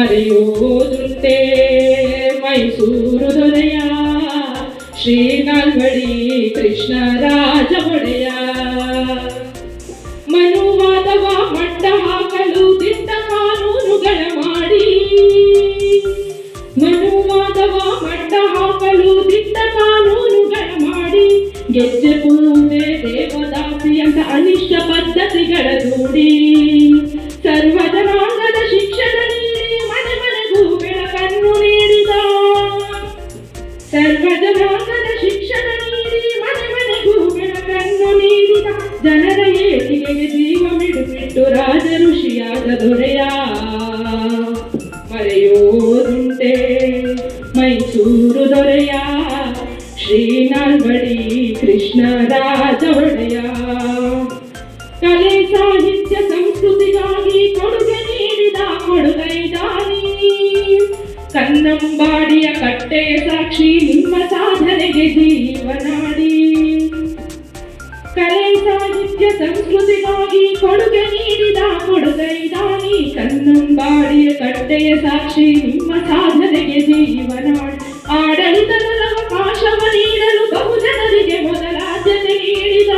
ಮರೆಯುವುದುಂಟೆ ಮೈಸೂರು ದೊರೆಯ ಶ್ರೀನಾಲ್ಗಡಿ ಕೃಷ್ಣ ರಾಜ ಒಡೆಯ ಮನುವಾದವ ಮಟ್ಟ ಹಾಕಲು ದಿಟ್ಟ ಕಾನೂನುಗಳ ಮಾಡಿ. ಮನುವಾದವ ಮಟ್ಟ ಹಾಕಲು ದಿಟ್ಟ ಕಾನೂನುಗಳ ಮಾಡಿ. ಗೆಜ್ಜೆ ಪೂಜೆ ದೇವದಾಸಿ ಅಂತ ಅನಿಷ್ಟ ಪದ್ಧತಿಗಳ ದೂಡಿ ಮಿಡುಬಿಟ್ಟು ರಾಜ ಋಷಿಯಾದ ದೊರೆಯ ಮರೆಯೋದುಂಟೆ ಮೈಸೂರು ದೊರೆಯ ಶ್ರೀನಾಲ್ವಡಿ ಕೃಷ್ಣರಾಜ ಒಡೆಯ ಕಲೆ ಸಾಹಿತ್ಯ ಸಂಸ್ಕೃತಿಗಾಗಿ ಕೊಡುಗೆ ನೀಡಿದ ಕೊಡುಗೈದಾನಿ ಕನ್ನಂಬಾಡಿಯ ಕಟ್ಟೆಯ ಸಾಕ್ಷಿ ನಿಮ್ಮ ಸಾಧನೆಗೆ ಜೀವನಾಡಿ ಸಂಸ್ಕೃತಿಗಾಗಿ ಕೊಡುಗೆ ನೀಡಿದ ಕೊಡುಗೈದಾನಿ ಕನ್ನಂಬಾಡಿಯ ಕಟ್ಟೆಯ ಸಾಕ್ಷಿ ನಿಮ್ಮ ಸಾಧನೆಗೆ ಜೀವನ ಆಡಳಿತದ ಅವಕಾಶವ ನೀಡಲು ಬಹುಜನರಿಗೆ ಮೊದಲ ಆದ್ಯತೆ ನೀಡಿದ.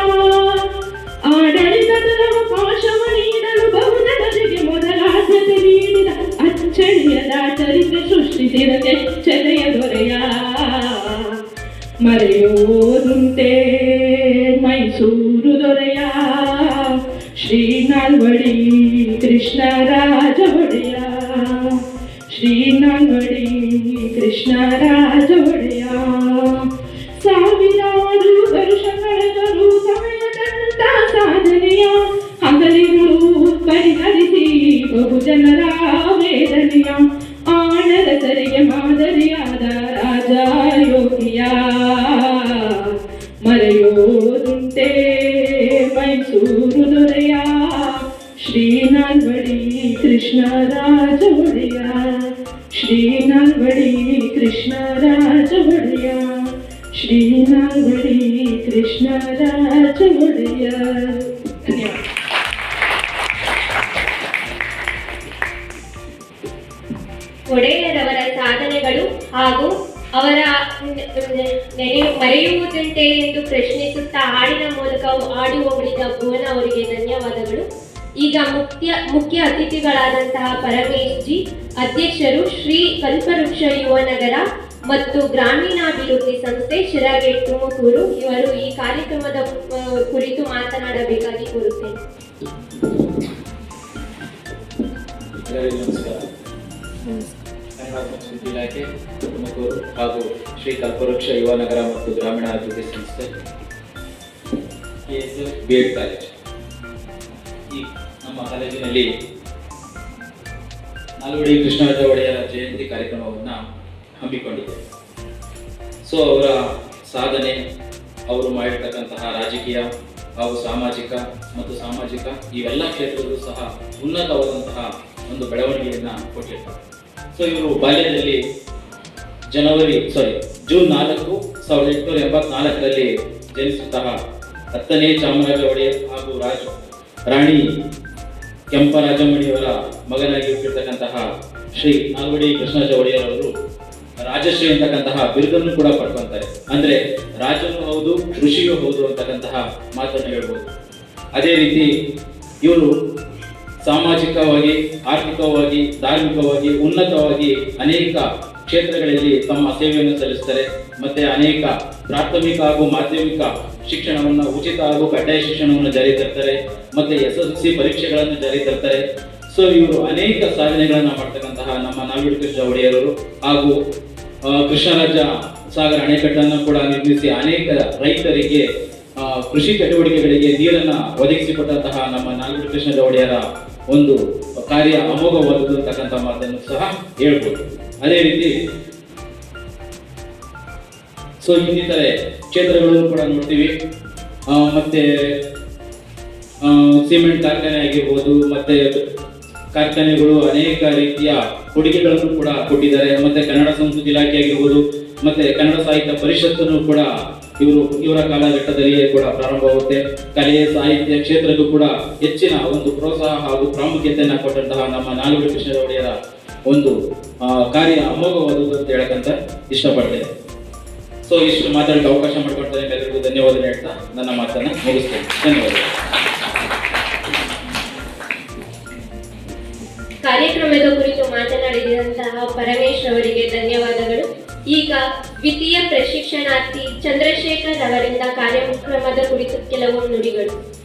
ಆಡಳಿತದ ಅವಕಾಶವ ನೀಡಲು ಬಹುಜನರಿಗೆ ಮೊದಲ ಆದ್ಯತೆ ನೀಡಿದ ಅಚ್ಚಳಿಯದ ಚರಿತ್ರೆ ಸೃಷ್ಟಿಸಿದ ಕೆಚ್ಚನೆಯ ದೊರೆಯ. ಮರೆಯೋದುಂಟೆ ಮೈಸೂರು ದೊರೆಯ. ಶ್ರೀನಾಲ್ವಡಿ ಕೃಷ್ಣರಾಜ ಒಡೆಯ ಶ್ರೀನಾಲ್ವಡಿ ಕೃಷ್ಣರಾಜ ಒಡೆಯ ಸಾವಿರಾರು ವರ್ಷ ಕಳೆದರೂ ಸಮಯದಂತ ಸಾಧನೆಯ ಹಗಲಿರುಳು ಪರಿಹರಿಸಿ ಬಹುಜನರ ವೇದನೆಯ ಆಣರಸರಿಗೆ ಮಾದರಿಯಾದ ರಾಜ ಯೋಗಿಯ ಮರೆಯೋದುಂಟೆ ಕೃಷ್ಣರಾಜ ಒಡೆಯ ಶ್ರೀನಾಲ್ವಡಿ ಕೃಷ್ಣರಾಜ ಒಡೆಯ ಶ್ರೀನಾಲ್ವಡಿ ಕೃಷ್ಣರಾಜ ಒಡೆಯ ಧನ್ಯವಾದ. ಒಡೆಯರವರ ಸಾಧನೆಗಳು ಹಾಗೂ ಅವರ ನೆನೆ ಮರೆಯುವುದುಂಟೆ ಎಂದು ಪ್ರಶ್ನಿಸುತ್ತಾ ಹಾಡಿನ ಮೂಲಕ ಆಡಿ ಹೋಗಿದ್ದ ಭುವನ ಅವರಿಗೆ ಧನ್ಯವಾದಗಳು. ಈಗ ಮುಖ್ಯ ಮುಖ್ಯ ಅತಿಥಿಗಳಾದಂತಹ ಪರಮೇಶ್ ಜಿ ಅಧ್ಯಕ್ಷರು ಶ್ರೀ ಕಲ್ಪವೃಕ್ಷ ಯುವ ನಗರ ಮತ್ತು ಗ್ರಾಮೀಣಾಭಿವೃದ್ಧಿ ಸಂಸ್ಥೆ ಶಿರಾಗೇಟ್ ತುಮಕೂರು. ಇವರು ಈ ಕಾರ್ಯಕ್ರಮದ ಕುರಿತು ಮಾತನಾಡಬೇಕಾಗಿ ಕೋರುತ್ತೇನೆ. ಇಲಾಖೆ, ತುಮಕೂರು ಹಾಗೂ ಶ್ರೀ ಕಲ್ಪವೃಕ್ಷ ಯುವ ನಗರ ಮತ್ತು ಗ್ರಾಮೀಣಾಭಿವೃದ್ಧಿ ಸಂಸ್ಥೆ ಬಿ ಎಡ್ ಕಾಲೇಜ್. ಈ ನಮ್ಮ ಕಾಲೇಜಿನಲ್ಲಿ ನಾಲ್ವಡಿ ಕೃಷ್ಣರಾಜ ಒಡೆಯರ ಜಯಂತಿ ಕಾರ್ಯಕ್ರಮವನ್ನು ಹಮ್ಮಿಕೊಂಡಿದೆ ಸೊ ಅವರ ಸಾಧನೆ, ಅವರು ಮಾಡಿರ್ತಕ್ಕಂತಹ ರಾಜಕೀಯ ಹಾಗೂ ಸಾಮಾಜಿಕ ಮತ್ತು ಸಾಮಾಜಿಕ ಇವೆಲ್ಲ ಕ್ಷೇತ್ರದಲ್ಲೂ ಸಹ ಉನ್ನತವಾದಂತಹ ಒಂದು ಬೆಳವಣಿಗೆಯನ್ನ ಕೊಟ್ಟಿರ್ತಾರೆ. ಸೊ ಇವರು ಬಾಲ್ಯದಲ್ಲಿ ಜನವರಿ ಸಾರಿ ಜೂನ್ ನಾಲ್ಕು ಸಾವಿರದ ಎಂಟುನೂರ ಎಂಬತ್ನಾಲ್ಕರಲ್ಲಿ ಜನಿಸಿದಂತಹ ಹತ್ತನೇ ಚಾಮರಾಜ ಒಡೆಯರ್ ಹಾಗೂ ರಾಜ ರಾಣಿ ಕೆಂಪರಾಜಮಣಿಯವರ ಮಗನಾಗಿ ಹುಟ್ಟಿರ್ತಕ್ಕಂತಹ ಶ್ರೀ ನಾಲ್ವಡಿ ಕೃಷ್ಣ ಅವರು ರಾಜಶ್ರೀ ಅಂತಕ್ಕಂತಹ ಬಿರುದನ್ನು ಕೂಡ ಪಡ್ಕೊಂತಾರೆ. ಅಂದ್ರೆ ರಾಜನು ಹೌದು, ಋಷಿಯೂ ಹೌದು ಅಂತಕ್ಕಂತಹ ಮಾತನ್ನು ಹೇಳ್ಬೋದು. ಅದೇ ರೀತಿ ಇವರು ಸಾಮಾಜಿಕವಾಗಿ, ಆರ್ಥಿಕವಾಗಿ, ಧಾರ್ಮಿಕವಾಗಿ, ಉನ್ನತವಾಗಿ ಅನೇಕ ಕ್ಷೇತ್ರಗಳಲ್ಲಿ ತಮ್ಮ ಸೇವೆಯನ್ನು ಸಲ್ಲಿಸ್ತಾರೆ. ಮತ್ತೆ ಅನೇಕ ಪ್ರಾಥಮಿಕ ಹಾಗೂ ಮಾಧ್ಯಮಿಕ ಶಿಕ್ಷಣವನ್ನು ಉಚಿತ ಹಾಗೂ ಕಡ್ಡಾಯ ಶಿಕ್ಷಣವನ್ನು ಜಾರಿ ತರ್ತಾರೆ, ಮತ್ತೆ ಎಸ್ ಎಸ್ ಸಿ ಪರೀಕ್ಷೆಗಳನ್ನು ಜಾರಿ ತರ್ತಾರೆ. ಸೊ ಇವರು ಅನೇಕ ಸಾಧನೆಗಳನ್ನ ಮಾಡ್ತಕ್ಕಂತಹ ನಮ್ಮ ನಾಲ್ವಡಿ ಕೃಷ್ಣ ಒಡೆಯರವರು ಹಾಗೂ ಕೃಷ್ಣರಾಜ ಸಾಗರ ಅಣೆಕಟ್ಟನ್ನು ಕೂಡ ನಿರ್ಮಿಸಿ ಅನೇಕ ರೈತರಿಗೆ ಕೃಷಿ ಚಟುವಟಿಕೆಗಳಿಗೆ ನೀರನ್ನ ಒದಗಿಸಿಕೊಟ್ಟಂತಹ ನಮ್ಮ ನಾಲ್ವಡಿ ಕೃಷ್ಣ ಒಡೆಯರ ಒಂದು ಕಾರ್ಯ ಅಮೋಘವಾದದ್ದು ಅಂತಕ್ಕಂಥ ಮಾತನ್ನು ಸಹ ಹೇಳ್ಬೋದು. ಅದೇ ರೀತಿ ಸೊ ಇನ್ನಿತರೆ ಕ್ಷೇತ್ರಗಳನ್ನು ಕೂಡ ನೋಡ್ತೀವಿ. ಮತ್ತೆ ಸಿಮೆಂಟ್ ಕಾರ್ಖಾನೆ ಆಗಿರ್ಬೋದು, ಮತ್ತೆ ಕಾರ್ಖಾನೆಗಳು ಅನೇಕ ರೀತಿಯ ಕೊಡುಗೆಗಳನ್ನು ಕೂಡ ಕೊಟ್ಟಿದ್ದಾರೆ. ಮತ್ತೆ ಕನ್ನಡ ಸಂಸ್ಕೃತಿ ಇಲಾಖೆ ಆಗಿರ್ಬೋದು, ಮತ್ತೆ ಕನ್ನಡ ಸಾಹಿತ್ಯ ಪರಿಷತ್ತನ್ನು ಕೂಡ ಇವರು, ಇವರ ಕಾಲಘಟ್ಟದಲ್ಲಿಯೇ ಕೂಡ ಪ್ರಾರಂಭವಾಗುತ್ತೆ ಕಲೆ ಸಾಹಿತ್ಯ ಕ್ಷೇತ್ರಕ್ಕೂ ಕೂಡ ಹೆಚ್ಚಿನ ಒಂದು ಪ್ರೋತ್ಸಾಹ ಹಾಗೂ ಪ್ರಾಮುಖ್ಯತೆಯನ್ನು ಕೊಟ್ಟಂತಹ ನಮ್ಮ ನಾಲ್ವರು ಕೃಷ್ಣರವಡಿಯರ ಒಂದು ಕಾರ್ಯ ಅಮೋಘವಾದುದು ಅಂತ ಹೇಳಕಂತ ಇಷ್ಟಪಡ್ತೇನೆ. ಸೊ ಇಷ್ಟು ಮಾತಾಡಕ್ಕೆ ಅವಕಾಶ ಮಾಡಿಕೊಡ್ತಾರೆ ಎಲ್ಲರಿಗೂ ಧನ್ಯವಾದ ಹೇಳ್ತಾ ನನ್ನ ಮಾತನ್ನು ಮುಗಿಸ್ತೇನೆ. ಧನ್ಯವಾದ. ಕಾರ್ಯಕ್ರಮದ ಕುರಿತು ಮಾತನಾಡಿದಂತಹ ಪರಮೇಶ್ ಅವರಿಗೆ ಧನ್ಯವಾದಗಳು. ಈಗ ದ್ವಿತೀಯ ಪ್ರಶಿಕ್ಷಣಾರ್ಥಿ ಚಂದ್ರಶೇಖರ್ ಅವರಿಂದ ಕಾರ್ಯಕ್ರಮದ ಕುರಿತು ಕೆಲವು ನುಡಿಗಳು.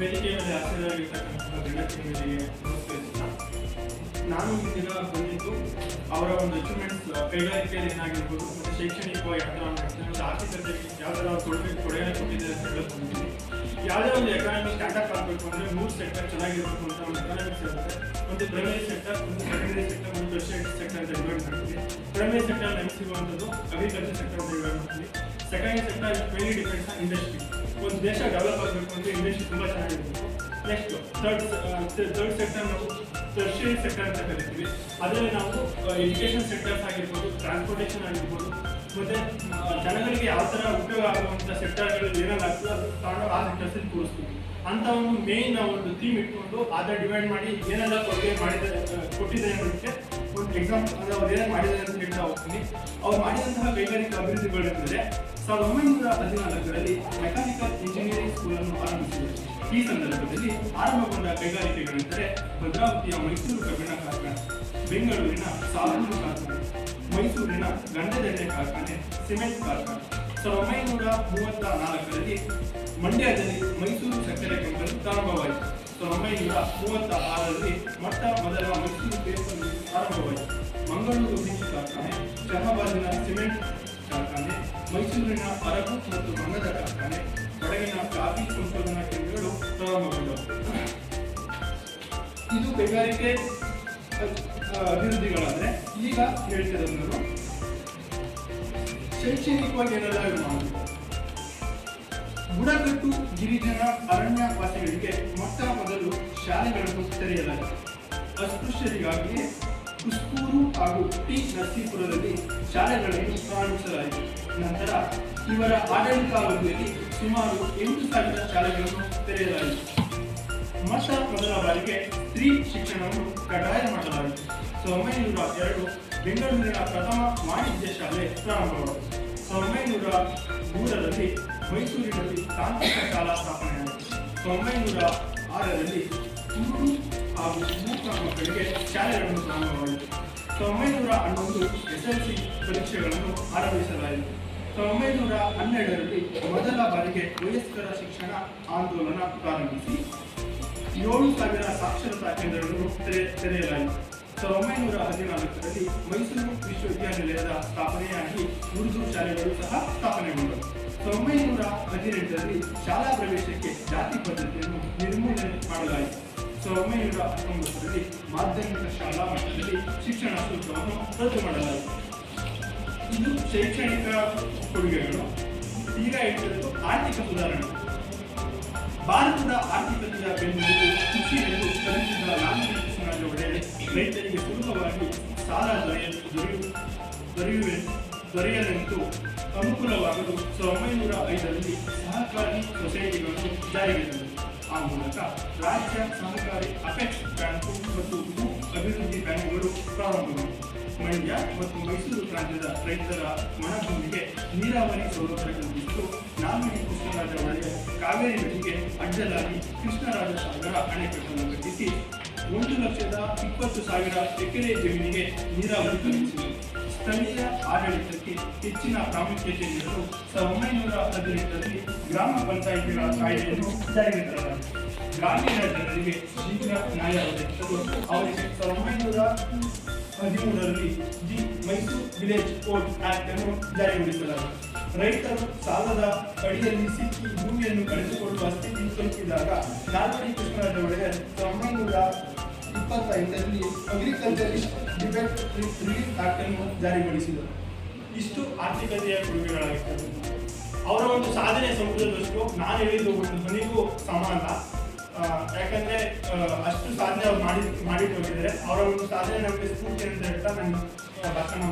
ವೇದಿಕೆಯ ಮೇಲೆ ಆಸೀನರಾಗಿರ್ತಕ್ಕಂತಹ ಗಣ್ಯತಿಗಳಿಗೆ ನಮಸ್ಕರಿಸುತ್ತಾ ನಾನು ಈ ದಿನ ಬಂದಿದ್ದು ಅವರ ಒಂದು ಅಚೀವ್ಮೆಂಟ್ಸ್ ಕೈಗಾರಿಕೆಯಲ್ಲಿ ಏನಾಗಿರ್ಬೋದು, ಮತ್ತು ಶೈಕ್ಷಣಿಕವಾಗಿ ಯಾವ ಥರ ಆರ್ಥಿಕತೆಗೆ ಯಾವ ಥರ ಕೊಡುಗೆ ಕೊಟ್ಟಿದ್ದಾರೆ ಅಂತ ಹೇಳಕ್ ಬಂದಿದ್ದೀನಿ. ಯಾವುದೇ ಒಂದು ಎಕಾನಮಿ ಸ್ಟಾರ್ಟಪ್ ಆಗಬೇಕು ಅಂದರೆ ಮೂರು ಸೆಕ್ಟರ್ ಚೆನ್ನಾಗಿರ್ಬೇಕು ಅಂತ ಒಂದು ಎಕಾನಮಿಕ್ಸ್ ಇರುತ್ತೆ. ಒಂದು ಪ್ರೈಮರಿ ಸೆಕ್ಟರ್ ಒಂದು ಸೆಕೆಂಡರಿ ಸೆಕ್ಟರ್ ಒಂದು ಟರ್ಷಿಯರಿ ಪ್ರೈಮರಿ ಸೆಕ್ಟರ್ ನಮಗೆ ಸಿಗುವಂಥದ್ದು ಅಗ್ರಿಕಲ್ಚರ್ ಸೆಕ್ಟರ್ ಅಂತ ಹೇಳಿ second sector very depends industry ಒಂದು ದೇಶ ಡೆವಲಪ್ ಆಗಬೇಕು ಅಂದರೆ ಇಂಡಸ್ಟ್ರಿ ತುಂಬ ಚೆನ್ನಾಗಿರ್ಬೇಕು ನೆಕ್ಸ್ಟ್ ಥರ್ಡ್ ಥರ್ಡ್ ಸೆಕ್ಟರ್ ನಾವು ಟರ್ಷಿಯರಿ ಸೆಕ್ಟರ್ ಅಂತ ಕರಿತೀವಿ. ಅದರಲ್ಲಿ ನಾವು ಎಜುಕೇಷನ್ ಸೆಕ್ಟರ್ಸ್ ಆಗಿರ್ಬೋದು ಟ್ರಾನ್ಸ್ಪೋರ್ಟೇಷನ್ ಆಗಿರ್ಬೋದು, ಮತ್ತೆ ಜನಗಳಿಗೆ ಯಾವ ಥರ ಉಪಯೋಗ ಆಗುವಂಥ ಸೆಕ್ಟರ್ಗಳು ಏನೆಲ್ಲ ಆಗ್ತದೆ ಅದು ತಗೊಂಡು ಆ ಸೆಕ್ಟರ್ಸಲ್ಲಿ ತೋರಿಸ್ತೀವಿ. ಅಂತ ಒಂದು ಮೇನ್ ನಾವು ಒಂದು ಥೀಮ್ ಇಟ್ಕೊಂಡು ಅದನ್ನ ಡಿವೈಡ್ ಮಾಡಿ ಏನೆಲ್ಲ ಕೊಡುಗೆ ಮಾಡಿದ್ದಾರೆ ಕೊಟ್ಟಿದ್ದಾರೆ ಅನ್ನೋದಕ್ಕೆ ಎಕ್ಸಾಂಪಲ್ ಅಂದ್ರೆ ಅವ್ರು ಏನೇನು ಮಾಡಿದ್ದಾರೆ ಅಂತ ಹೇಳ್ತಾ ಹೋಗ್ತೀನಿ. ಅವ್ರು ಮಾಡಿದಂತಹ ಕೈಗಾರಿಕಾ ಅಭಿವೃದ್ಧಿಗಳೆಂದರೆ ಸಾವಿರದ ಒಂಬೈನೂರ ಹದಿನಾಲ್ಕರಲ್ಲಿ ಮೆಕ್ಯಾನಿಕಲ್ ಇಂಜಿನಿಯರಿಂಗ್ ಸ್ಕೂಲನ್ನು ಆರಂಭಿಸಿದರು. ಈ ಸಂದರ್ಭದಲ್ಲಿ ಆರಂಭಗೊಂಡ ಕೈಗಾರಿಕೆಗಳೆಂದರೆ ಭದ್ರಾವತಿಯ ಮೈಸೂರು ಕಬ್ಬಿಣ ಕಾರ್ಖಾನೆ, ಬೆಂಗಳೂರಿನ ಸಾಬೂನು ಕಾರ್ಖಾನೆ, ಮೈಸೂರಿನ ಗಂಧದೆಣ್ಣೆ ಕಾರ್ಖಾನೆ, ಸಿಮೆಂಟ್ ಕಾರ್ಖಾನೆ. ಸಾವಿರದ ಒಂಬೈನೂರ ಮೂವತ್ತ ನಾಲ್ಕರಲ್ಲಿ ಮಂಡ್ಯದಲ್ಲಿ ಮೈಸೂರು ಸಕ್ಕರೆ ಕಂಪನಿ ಪ್ರಾರಂಭವಾಯಿತು. ಒಂಬೈನೂರ ಮೂವತ್ತ ಆರರಲ್ಲಿ ಮೊಟ್ಟ ಮೊದಲ ಮೈಸೂರು ಮಿಲ್ ಆರಂಭವಾಯಿತು. ಮಂಗಳೂರು ಬೀಚ್ ಕಾರ್ಖಾನೆ, ಶಹಾಬಾದಿನ ಸಿಮೆಂಟ್ ಕಾರ್ಖಾನೆ, ಮೈಸೂರಿನ ಅರಗು ಮತ್ತು ಮಂಗದ ಕಾರ್ಖಾನೆ, ಕೊಡಗಿನ ಕಾಫಿ ಸಂಶೋಧನಾ ಕೇಂದ್ರಗಳು ಪ್ರಾರಂಭಗೊಂಡವು. ಇದು ಕೈಗಾರಿಕೆ ಅಭಿವೃದ್ಧಿಗಳಾದರೆ ಈಗ ಹೇಳ್ತಿರೋದನ್ನು ಶೈಕ್ಷಣಿಕವಾಗಿ ಏನೆಲ್ಲ ಬುಡಕಟ್ಟು ಗಿರಿಜನ ಅರಣ್ಯ ಶಾಲೆಗಳನ್ನು ತೆರೆಯಲಾಯಿತು ಅಸ್ಪೃಶ್ಯರಿಗಾಗಿಯೇ ಕುಸ್ಕೂರು ಹಾಗೂ ಟಿ ನರಸೀಪುರದಲ್ಲಿ ಶಾಲೆಗಳನ್ನು ಪ್ರಾರಂಭಿಸಲಾಯಿತು. ನಂತರ ಇವರ ಆಡಳಿತಾವಧಿಯಲ್ಲಿ ಸುಮಾರು ಎಂಟು ಸಾವಿರ ಶಾಲೆಗಳನ್ನು ತೆರೆಯಲಾಯಿತು. ಮತ ಮೊದಲ ಬಾರಿಗೆ ಸ್ತ್ರೀ ಶಿಕ್ಷಣವನ್ನು ಕಡ್ಡಾಯ ಮಾಡಲಾಯಿತು. ಸಾವಿರದ ಒಂಬೈನೂರ ಎರಡು ಬೆಂಗಳೂರಿನ ಪ್ರಥಮ ವಾಣಿಜ್ಯ ಶಾಲೆ ಪ್ರಾರಂಭವಾಯಿತು. ಸಾವಿರದ ಒಂಬೈನೂರ ಮೂರರಲ್ಲಿ ಮೈಸೂರಿನಲ್ಲಿ ತಾಂತ್ರಿಕ ಶಾಲಾ ಸ್ಥಾಪನೆಯಾಯಿತು. ಸಾವಿರದ ಒಂಬೈನೂರ ಆರರಲ್ಲಿ ಹಾಗೂ ಮೂಕ ಮಕ್ಕಳಿಗೆ ಶಾಲೆಗಳನ್ನು ಪ್ರಾರಂಭವಾಯಿತು. ಸಾವಿರದ ಒಂಬೈನೂರ ಹನ್ನೊಂದು ಎಸ್ ಎಲ್ ಸಿ ಪರೀಕ್ಷೆಗಳನ್ನು ಆರಂಭಿಸಲಾಯಿತು. ಸಾವಿರದ ಒಂಬೈನೂರ ಹನ್ನೆರಡರಲ್ಲಿ ಮೊದಲ ಬಾರಿಗೆ ವಯಸ್ಕರ ಶಿಕ್ಷಣ ಆಂದೋಲನ ಪ್ರಾರಂಭಿಸಿ ಏಳು ಸಾವಿರ ಸಾಕ್ಷರತಾ ಕೇಂದ್ರಗಳನ್ನು ತೆರೆ, ತೆರೆಯಲಾಯಿತು. ಸಾವಿರದ ಒಂಬೈನೂರ ಹದಿನಾಲ್ಕರಲ್ಲಿ ಮೈಸೂರು ವಿಶ್ವವಿದ್ಯಾನಿಲಯದ ಸ್ಥಾಪನೆಯಾಗಿ ಉರ್ದು ಶಾಲೆಗಳು ಸಹ ಸ್ಥಾಪನೆಗೊಂಡವು. ಸಾವಿರದ ಒಂಬೈನೂರ ಹದಿನೆಂಟರಲ್ಲಿ ಶಾಲಾ ಪ್ರವೇಶಕ್ಕೆ ಜಾತಿ ಪದ್ಧತಿಯನ್ನು ನಿರ್ಮೂಲನೆ ಮಾಡಲಾಯಿತು. ಸಾವಿರದ ಒಂಬೈನೂರ ಹತ್ತೊಂಬತ್ತರಲ್ಲಿ ಮಾಧ್ಯಮಿಕ ಶಾಲಾ ಮಟ್ಟದಲ್ಲಿ ಶಿಕ್ಷಣ ಸೂತ್ರವನ್ನು ರದ್ದು ಮಾಡಲಾಯಿತು. ಇದು ಶೈಕ್ಷಣಿಕ ಕೊಡುಗೆಗಳು ಈಗ ಇಟ್ಟದ್ದು ಆರ್ಥಿಕ ಸುಧಾರಣೆ. ಭಾರತದ ಆರ್ಥಿಕತೆಯ ಬೆನ್ನೆಲುಬು ಕೃಷಿ ಎಂದು ಕಲಿಸಿದ ಲಾಂಛನ ಕೃಷ್ಣರಾಜ ಒಡೆಯರ್ ರೈತರಿಗೆ ಸುಲಭವಾಗಿ ಸಾಲ ದೊರೆಯು ದೊರೆಯುವೆ ದೊರೆಯಲೆಂದು ಅನುಕೂಲವಾಗಲು ಸಾವಿರದ ಒಂಬೈನೂರ ಐದರಲ್ಲಿ ಸಹಕಾರಿ ಸೊಸೈಟಿಗಳನ್ನು ಜಾರಿಗೆ ತಂದರು. ಆ ಮೂಲಕ ರಾಜ್ಯ ಸಹಕಾರಿ ಅಪೆಕ್ಸ್ ಬ್ಯಾಂಕು ಮತ್ತು ಅಭಿವೃದ್ಧಿ ಬ್ಯಾಂಕುಗಳು ಪ್ರಾರಂಭಗೊಂಡವು. ಮಂಡ್ಯ ಮತ್ತು ಮೈಸೂರು ಪ್ರಾಂತ್ಯದ ರೈತರ ಒಣಭೂಮಿಗೆ ನೀರಾವರಿ ಸೌಲಭ್ಯ ಕಲ್ಪಿಸಲು ನಾಲ್ವಡಿ ಕೃಷ್ಣರಾಜ ಒಡೆಯರ್ ಕಾವೇರಿ ನದಿಗೆ ಅಡ್ಡಲಾಗಿ ಕೃಷ್ಣರಾಜ ಸಾಗರ ಅಣೆಕಟ್ಟನ್ನು ಕಟ್ಟಿಸಿ ಒಂದು ಲಕ್ಷದ ಇಪ್ಪತ್ತು ಸಾವಿರ ಎಕರೆ ಜಮೀನಿಗೆ ನೀರಾವರಿ ಕಲ್ಪಿಸಿದರು. ಸ್ಥಳೀಯ ಆಡಳಿತಕ್ಕೆ ಹೆಚ್ಚಿನ ಪ್ರಾಮುಖ್ಯತೆ ನೀಡಲು ಸಾವಿರದ ಒಂಬೈನೂರ ಹದಿನೆಂಟರಲ್ಲಿ ಗ್ರಾಮ ಪಂಚಾಯಿತಿಗಳ ಕಾಯ್ದೆಯನ್ನು ಜಾರಿಗೆ ತರಲಾಗಿದೆ. ಗ್ರಾಮೀಣ ಜನರಿಗೆ ಶೀಘ್ರ ನ್ಯಾಯ ಒದಗಿಸಲು ಅವರಿಗೆ ಸಾವಿರದ ಒಂಬೈನೂರ ಹದಿಮೂರರಲ್ಲಿ the Mysore village court act ಅನ್ನು ಜಾರಿಗೊಳಿಸಲಾಗಿದೆ ರೈತರು ಸಾಲದ ಅಡಿಯಲ್ಲಿ ಸಿಕ್ಕಿ ಭೂಮಿಯನ್ನು ಕಳೆದುಕೊಳ್ಳುವ ಸ್ಥಿತಿ ತಲುಪಿದಾಗ ನಾಲ್ವಡಿ ಕೃಷ್ಣರಾಜ ಒಡೆಯರ್ ಸಾವಿರದ ಒಂಬೈನೂರ ಇಪ್ಪತ್ತೈದರಲ್ಲಿ ಅಗ್ರಿಕಲ್ಚರಿಸ್ಟ್ ಡಿಬೇಟ್ ರಿಲೀಫ್ ಅನ್ನು ಜಾರಿಗೊಳಿಸಿದರು. ಇಷ್ಟು ಆರ್ಥಿಕತೆಯ ಕೊಡುಗೆಗಳಾಗಿರ್ತದೆ ಅವರ ಒಂದು ಸಾಧನೆ ಸಮುದ್ರದಷ್ಟು ನಾನು ಹೇಳಿದ್ದು ಒಂದು ಸಮಾನ ಯಾಕಂದ್ರೆ ಅಷ್ಟು ಸಾಧನೆ ಅವ್ರು ಮಾಡಿ ಮಾಡಿಟ್ಟು ಹೋಗಿದ್ದಾರೆ ಅವರ ಒಂದು ಸಾಧನೆ ನಮಗೆ ಸ್ಫೂರ್ತಿ ಅಂತ ಹೇಳ್ತಾ ನಾನು ಭಾಷಣ